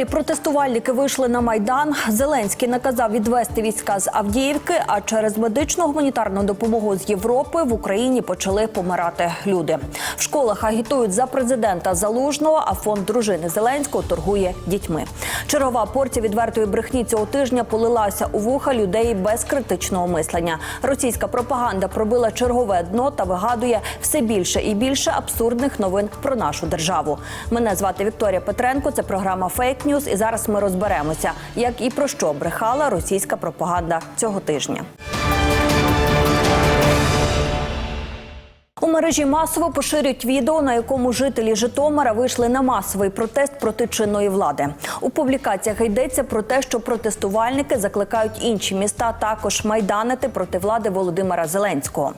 Житомирі протестувальники вийшли на майдан. Зеленський наказав відвести війська з Авдіївки. А через медичну гуманітарну допомогу з Європи в Україні почали помирати люди. В школах агітують за президента Залужного, а фонд дружини Зеленського торгує дітьми. Чергова порція відвертої брехні цього тижня полилася у вуха людей без критичного мислення. Російська пропаганда пробила чергове дно та вигадує все більше і більше абсурдних новин про нашу державу. Мене звати Вікторія Петренко. Це програма Фейк Ньюз. І зараз ми розберемося, як і про що брехала російська пропаганда цього тижня. У мережі масово поширюють відео, на якому жителі Житомира вийшли на масовий протест проти чинної влади. У публікаціях йдеться про те, що протестувальники закликають інші міста також майданити проти влади Володимира Зеленського.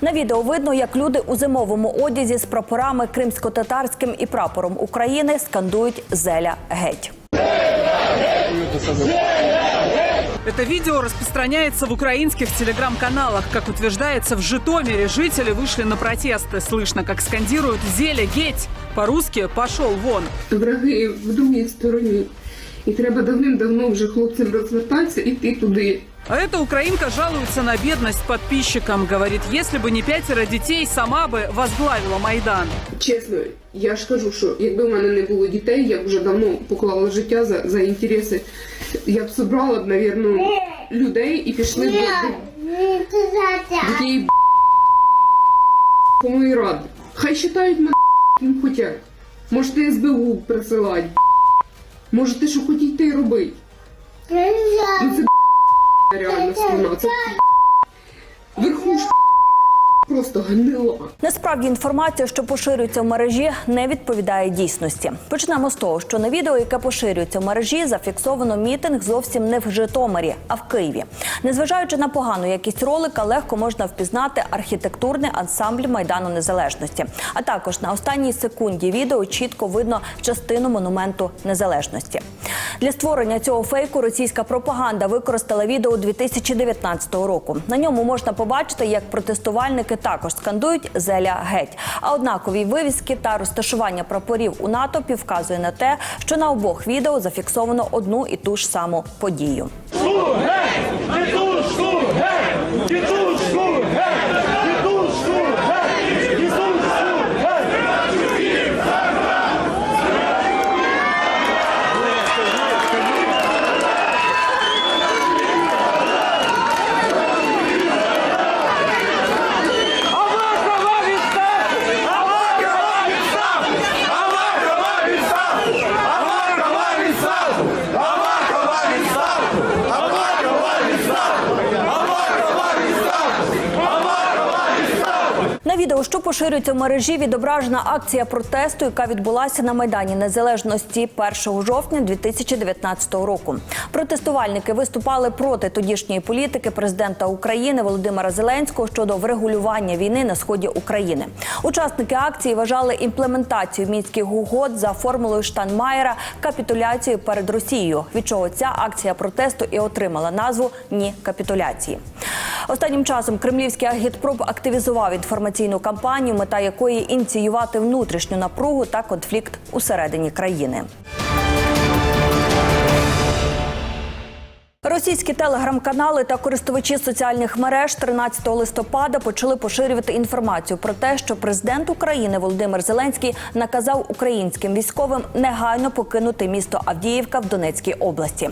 На відео видно, як люди у зимовому одязі з прапорами кримсько-татарським і прапором України скандують зеля геть. Это видео распространяется в украинских телеграм-каналах. Как утверждается, в Житомире жители вышли на протесты. Слышно, как скандируют «Зеля, геть!» По-русски «пошел вон!». враги в другій стороні. І треба давним-давно вже хлопцям розвертатися і йти туди. А эта украинка жалуется на бедность подписчикам. Говорит, если бы не пятеро детей, сама бы возглавила Майдан. Чесно, я ж кажу, що якби в мене не було дітей, я б вже давно поклала життя за, за інтереси. Я б собрала б, навірно, людей і пішли б до, тієї Комої ради. Хай считають мене ким хотять. Можете СБУ присилати. Можете що хотіть, те й робити. Ну це реально страна. Це верхушка просто гнила. Насправді інформація, що поширюється в мережі, не відповідає дійсності. Почнемо з того, що на відео, яке поширюється в мережі, зафіксовано мітинг зовсім не в Житомирі, а в Києві. Незважаючи на погану якість ролика, легко можна впізнати архітектурний ансамбль майдану незалежності. А також на останній секунді відео чітко видно частину монументу незалежності. Для створення цього фейку російська пропаганда використала відео 2019 року. На ньому можна побачити, як протестувальники також скандують зеля геть. А однакові вивіски та розташування прапорів у натопі вказує на те, що на обох відео зафіксовано одну і ту ж саму подію. Дідушку, геть! Дідушку, геть! Дідушку, геть! Дідушку, геть! На відео, що поширюється в мережі, відображена акція протесту, яка відбулася на майдані Незалежності 1 жовтня 2019 року. Протестувальники виступали проти тодішньої політики президента України Володимира Зеленського щодо врегулювання війни на сході України. Учасники акції вважали імплементацію мінських угод за формулою Штанмаєра капітуляцією перед Росією. Від чого ця акція протесту і отримала назву Ні капітуляції. Останнім часом кремлівський агітпроп активізував інформаційну кампанію, мета якої ініціювати внутрішню напругу та конфлікт усередині країни. Російські телеграм-канали та користувачі соціальних мереж 13 листопада почали поширювати інформацію про те, що президент України Володимир Зеленський наказав українським військовим негайно покинути місто Авдіївка в Донецькій області.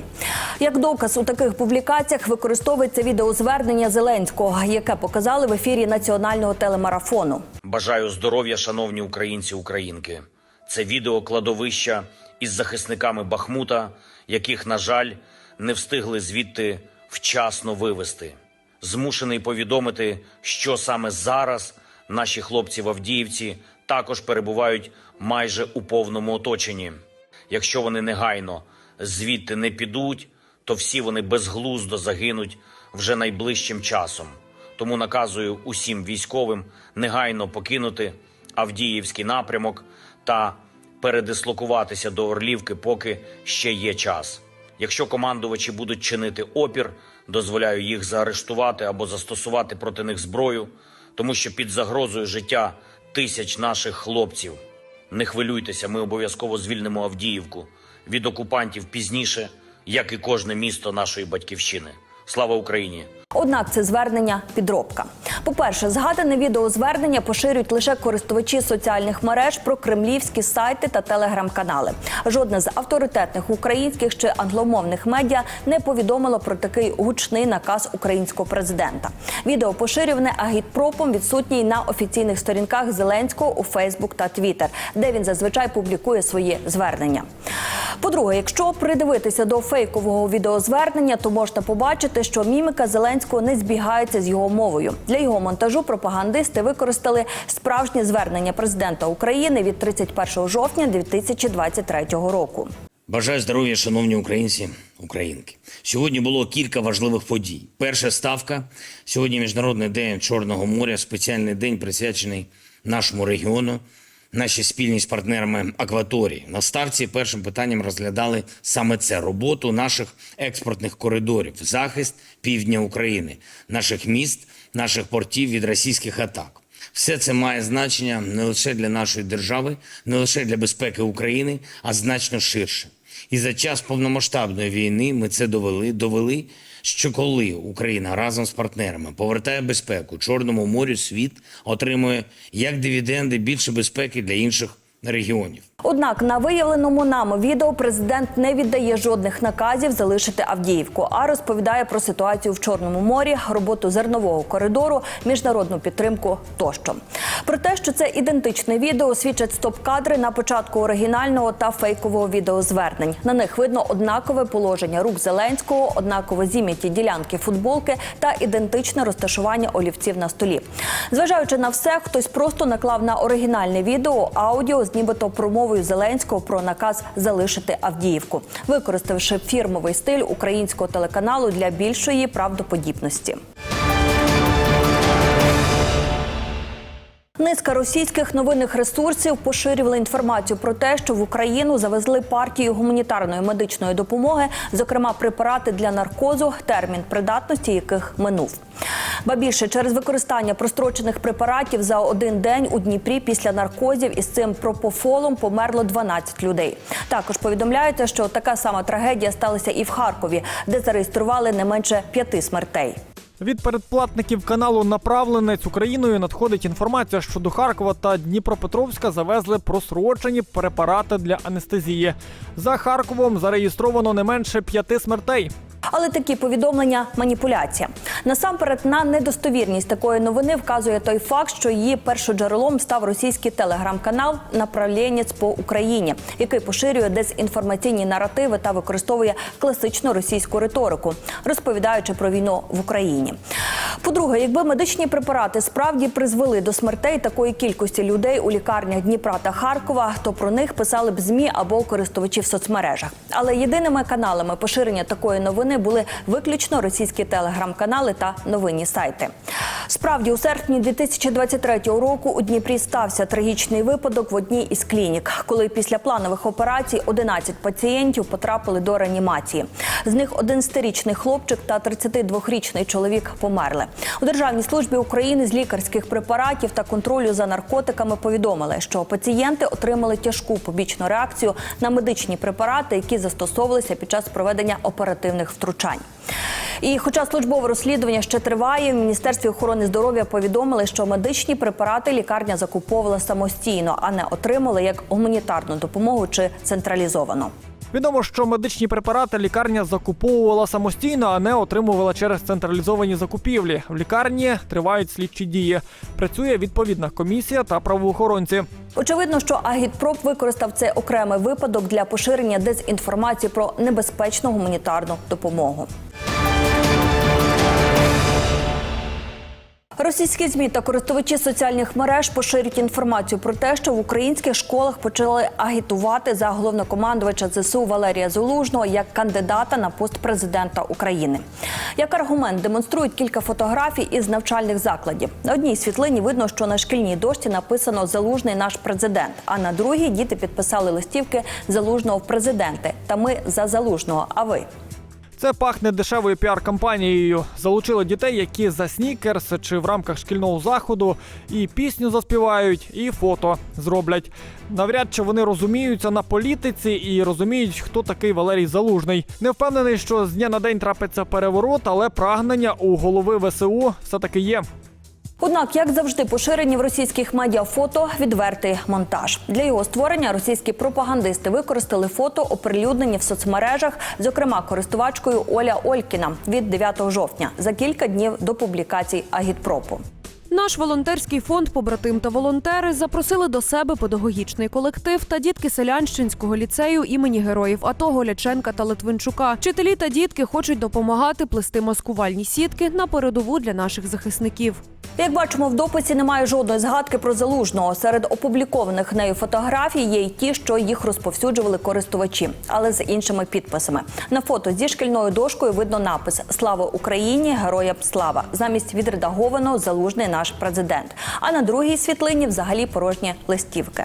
Як доказ у таких публікаціях використовується відеозвернення Зеленського, яке показали в ефірі національного телемарафону. Бажаю здоров'я, шановні українці українки. Це відео кладовища із захисниками Бахмута, яких, на жаль, не встигли звідти вчасно вивести. Змушений повідомити, що саме зараз наші хлопці в Авдіївці також перебувають майже у повному оточенні. Якщо вони негайно звідти не підуть, то всі вони безглуздо загинуть вже найближчим часом. Тому наказую усім військовим негайно покинути Авдіївський напрямок та передислокуватися до Орлівки, поки ще є час. Якщо командувачі будуть чинити опір, дозволяю їх заарештувати або застосувати проти них зброю, тому що під загрозою життя тисяч наших хлопців. Не хвилюйтеся, ми обов'язково звільнимо Авдіївку. від окупантів пізніше, як і кожне місто нашої батьківщини. Слава Україні! Однак це звернення підробка. По-перше, згадане відеозвернення поширюють лише користувачі соціальних мереж про кремлівські сайти та телеграм-канали. Жодне з авторитетних українських чи англомовних медіа не повідомило про такий гучний наказ українського президента. Відео поширюване агітпропом відсутній на офіційних сторінках Зеленського у Фейсбук та Твіттер, де він зазвичай публікує свої звернення. По-друге, якщо придивитися до фейкового відеозвернення, то можна побачити, що міміка Зеленського не збігається з його мовою. Для його монтажу пропагандисти використали справжнє звернення президента України від 31 жовтня 2023 року. Бажаю здоров'я, шановні українці, українки. Сьогодні було кілька важливих подій. Перша ставка сьогодні Міжнародний день Чорного моря, спеціальний день присвячений нашому регіону, нашій спільній з партнерами акваторії. На старті першим питанням розглядали саме це роботу наших експортних коридорів, захист півдня України, наших міст, наших портів від російських атак. Все це має значення не лише для нашої держави, не лише для безпеки України, а значно ширше. І за час повномасштабної війни ми це довели, довели, що коли Україна разом з партнерами повертає безпеку Чорному морю, світ отримує як дивіденди більше безпеки для інших регіонів. Однак на виявленому нами відео президент не віддає жодних наказів залишити Авдіївку, а розповідає про ситуацію в Чорному морі, роботу зернового коридору, міжнародну підтримку тощо. Про те, що це ідентичне відео, свідчать стоп-кадри на початку оригінального та фейкового відеозвернень. На них видно однакове положення рук Зеленського, однаково зім'яті ділянки футболки та ідентичне розташування олівців на столі. Зважаючи на все, хтось просто наклав на оригінальне відео аудіо з нібито промовою Зеленського про наказ залишити Авдіївку, використавши фірмовий стиль українського телеканалу для більшої правдоподібності. Низка російських новинних ресурсів поширювали інформацію про те, що в Україну завезли партію гуманітарної медичної допомоги, зокрема препарати для наркозу, термін придатності яких минув. Ба більше через використання прострочених препаратів за один день у Дніпрі після наркозів із цим пропофолом померло 12 людей. Також повідомляється, що така сама трагедія сталася і в Харкові, де зареєстрували не менше п'яти смертей. Від передплатників каналу Направленець Україною надходить інформація, що до Харкова та Дніпропетровська завезли просрочені препарати для анестезії. За Харковом зареєстровано не менше п'яти смертей. Але такі повідомлення маніпуляція. Насамперед на недостовірність такої новини вказує той факт, що її першоджерелом став російський телеграм-канал «Направлєнець по Україні, який поширює дезінформаційні наративи та використовує класичну російську риторику, розповідаючи про війну в Україні. По-друге, якби медичні препарати справді призвели до смертей такої кількості людей у лікарнях Дніпра та Харкова, то про них писали б змі або користувачі в соцмережах. Але єдиними каналами поширення такої новини були виключно російські телеграм-канали та новинні сайти. Справді, у серпні 2023 року у Дніпрі стався трагічний випадок в одній із клінік, коли після планових операцій 11 пацієнтів потрапили до реанімації. З них 11-річний хлопчик та 32-річний чоловік померли. У Державній службі України з лікарських препаратів та контролю за наркотиками повідомили, що пацієнти отримали тяжку побічну реакцію на медичні препарати, які застосовувалися під час проведення оперативних втручань. І, хоча службове розслідування ще триває, в міністерстві охорони здоров'я повідомили, що медичні препарати лікарня закуповувала самостійно, а не отримала як гуманітарну допомогу чи централізовано. Відомо, що медичні препарати лікарня закуповувала самостійно, а не отримувала через централізовані закупівлі. В лікарні тривають слідчі дії. Працює відповідна комісія та правоохоронці. Очевидно, що агітпроп використав цей окремий випадок для поширення дезінформації про небезпечну гуманітарну допомогу. Російські змі та користувачі соціальних мереж поширюють інформацію про те, що в українських школах почали агітувати за головнокомандувача ЗСУ Валерія Залужного як кандидата на пост президента України. Як аргумент демонструють кілька фотографій із навчальних закладів. На одній світлині видно, що на шкільній дошці написано Залужний наш президент. А на другій діти підписали листівки залужного в президенти. Та ми за залужного. А ви? Це пахне дешевою піар-кампанією. Залучили дітей, які за снікерс чи в рамках шкільного заходу і пісню заспівають, і фото зроблять. Навряд чи вони розуміються на політиці і розуміють, хто такий Валерій Залужний. Не впевнений, що з дня на день трапиться переворот, але прагнення у голови ВСУ все таки є. Однак, як завжди, поширені в російських медіа фото відвертий монтаж. Для його створення російські пропагандисти використали фото, оприлюднені в соцмережах, зокрема користувачкою Оля Олькіна від 9 жовтня за кілька днів до публікацій агітпропу. Наш волонтерський фонд Побратим та волонтери запросили до себе педагогічний колектив та дітки селянщинського ліцею імені героїв АТО Голяченка та Литвинчука. Вчителі та дітки хочуть допомагати плести маскувальні сітки на передову для наших захисників. Як бачимо, в дописі немає жодної згадки про залужного. Серед опублікованих нею фотографій є й ті, що їх розповсюджували користувачі, але з іншими підписами. На фото зі шкільною дошкою видно напис Слава Україні! Героям слава! Замість відредагованого залужний наш президент. А на другій світлині взагалі порожні листівки.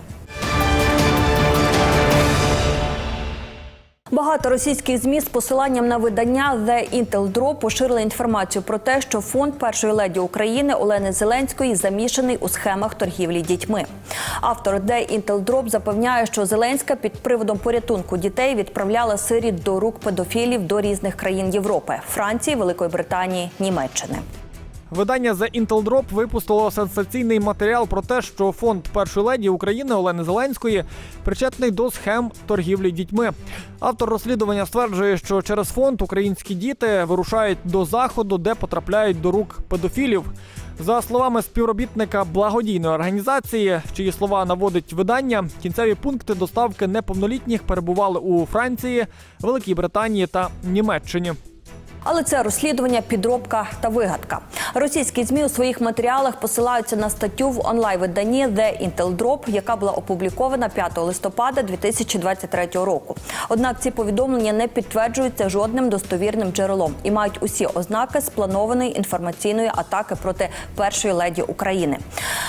Багато російських змі з посиланням на видання The Intel Drop поширили інформацію про те, що фонд першої леді України Олени Зеленської замішаний у схемах торгівлі дітьми. Автор The Intel Drop запевняє, що Зеленська під приводом порятунку дітей відправляла сиріт до рук педофілів до різних країн Європи Франції, Великої Британії, Німеччини. Видання The Intel Drop випустило сенсаційний матеріал про те, що фонд першої леді України Олени Зеленської причетний до схем торгівлі дітьми. Автор розслідування стверджує, що через фонд українські діти вирушають до заходу, де потрапляють до рук педофілів. За словами співробітника благодійної організації, чиї слова наводить видання, кінцеві пункти доставки неповнолітніх перебували у Франції, Великій Британії та Німеччині. Але це розслідування, підробка та вигадка. Російські змі у своїх матеріалах посилаються на статтю в онлайн-виданні The Intel Drop, яка була опублікована 5 листопада 2023 року. Однак ці повідомлення не підтверджуються жодним достовірним джерелом і мають усі ознаки спланованої інформаційної атаки проти першої леді України.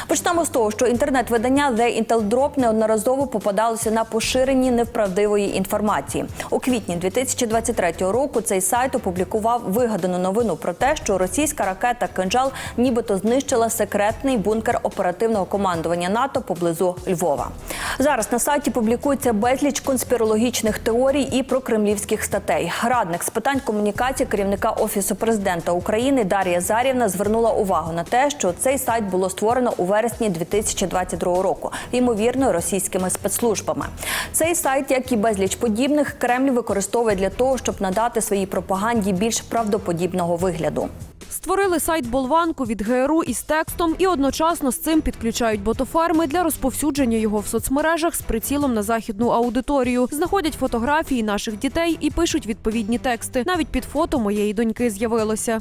Почнемо з того, що інтернет-видання The Intel Drop неодноразово попадалося на поширенні невправдивої інформації. У квітні 2023 року цей сайт опублікував вигадану новину про те, що російська ракета «Кинжал» нібито знищила секретний бункер оперативного командування НАТО поблизу Львова. Зараз на сайті публікується безліч конспірологічних теорій і прокремлівських статей. Радник з питань комунікації керівника офісу президента України Дар'я Зарівна звернула увагу на те, що цей сайт було створено у вересні 2022 року, ймовірно, російськими спецслужбами. Цей сайт, як і безліч подібних, Кремль використовує для того, щоб надати своїй пропаганді більш правдоподібного вигляду. Створили сайт болванку від ГРУ із текстом і одночасно з цим підключають ботофарми для розповсюдження його в соцмережах з прицілом на західну аудиторію. Знаходять фотографії наших дітей і пишуть відповідні тексти. Навіть під фото моєї доньки з'явилося.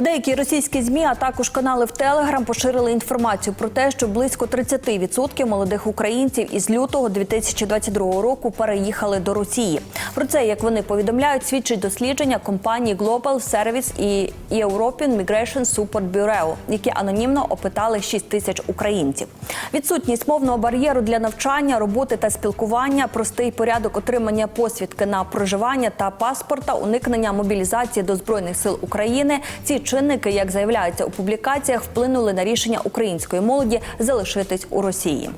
Деякі російські змі, а також канали в Телеграм поширили інформацію про те, що близько 30% молодих українців із лютого 2022 року переїхали до Росії. Про це, як вони повідомляють, свідчить дослідження компанії Global Service і European Migration Support Bureau, які анонімно опитали 6 тисяч українців. Відсутність мовного бар'єру для навчання, роботи та спілкування, простий порядок отримання посвідки на проживання та паспорта, уникнення мобілізації до збройних сил України. Ці чинники, як заявляється у публікаціях, вплинули на рішення української молоді залишитись у Росії.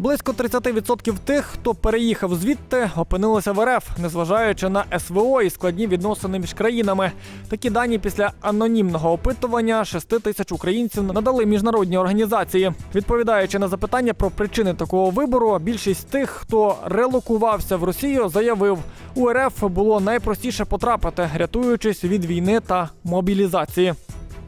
Близько 30% тих, хто переїхав звідти, опинилися в РФ, незважаючи на СВО і складні відносини між країнами. Такі дані після анонімного опитування 6 тисяч українців надали міжнародні організації. Відповідаючи на запитання про причини такого вибору, більшість тих, хто релокувався в Росію, заявив, у РФ було найпростіше потрапити, рятуючись від війни та мобілізації.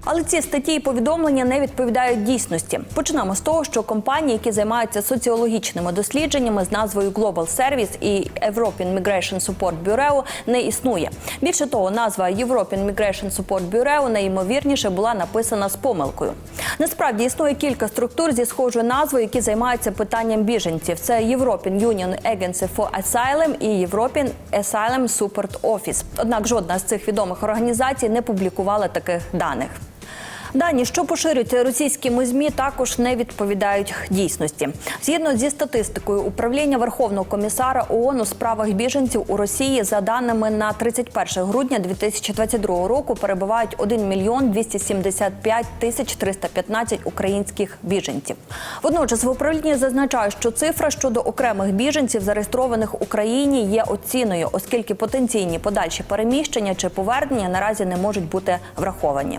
Але ці статті і повідомлення не відповідають дійсності. Почнемо з того, що компанії, які займаються соціологічними дослідженнями з назвою Global Service і European Migration Support Bureau не існує. Більше того, назва European Migration Support Bureau найімовірніше була написана з помилкою. Насправді існує кілька структур зі схожою назвою, які займаються питанням біженців. Це European Union Agency for Asylum і European Asylum Support Office. Однак жодна з цих відомих організацій не публікувала таких даних. Дані, що поширюються російськими змі, також не відповідають дійсності. Згідно зі статистикою управління Верховного комісара ООН у справах біженців у Росії, за даними на 31 грудня 2022 року, перебувають 1 мільйон 275 тисяч 315 українських біженців. Водночас в управлінні зазначають, що цифра щодо окремих біженців, зареєстрованих в Україні, є оціною, оскільки потенційні подальші переміщення чи повернення наразі не можуть бути враховані.